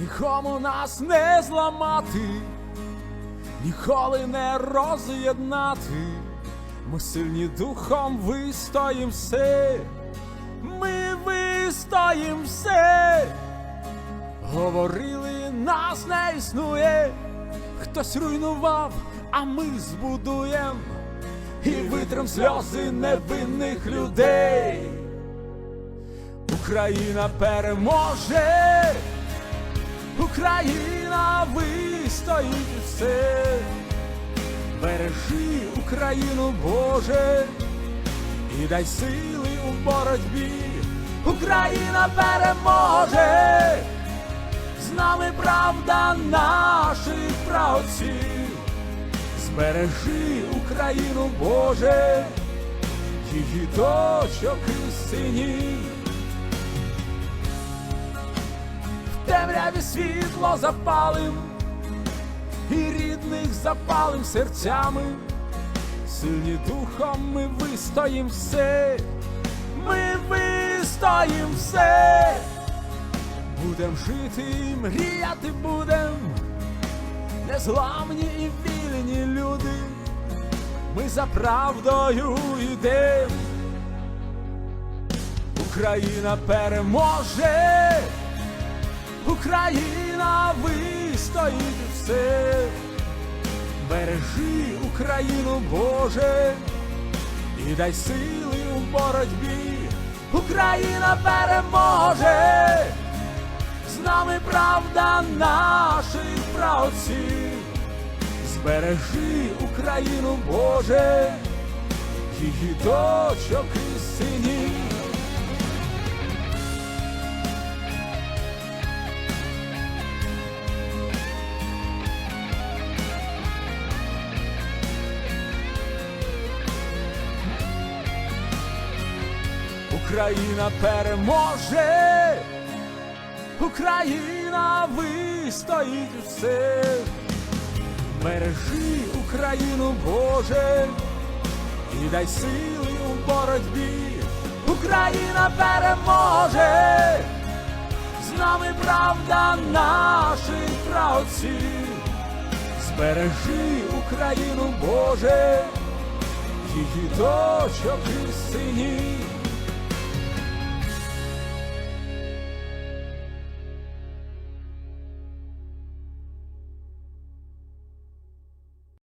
нікому нас не зламати, ніколи не роз'єднати. Ми сильні духом вистоїм все, ми вистоїм все. Говорили, нас не існує, хтось руйнував, а ми збудуєм і витрем сльози невинних людей. Україна переможе, Україна вистоїть все. Бережи Україну, Боже, і дай сили у боротьбі. Україна переможе, з нами правда наших праотців. Збережи Україну, Боже, її дочок і синів. Темряві світло запалим, і рідних запалим серцями. Сильні духом ми вистоїм все, ми вистоїм все. Будем жити, і мріяти будем, незламні і вільні люди, ми за правдою йдем. Україна переможе, Україна вистоїть все. Бережи Україну, Боже, і дай сили у боротьбі. Україна переможе, з нами правда наших праотців. Збережи Україну, Боже, її дочок Україна переможе, Україна вистоїть все. Бережи Україну, Боже, і дай сили у боротьбі. Україна переможе, з нами правда наших праотців. Збережи Україну, Боже, її дочок і синів.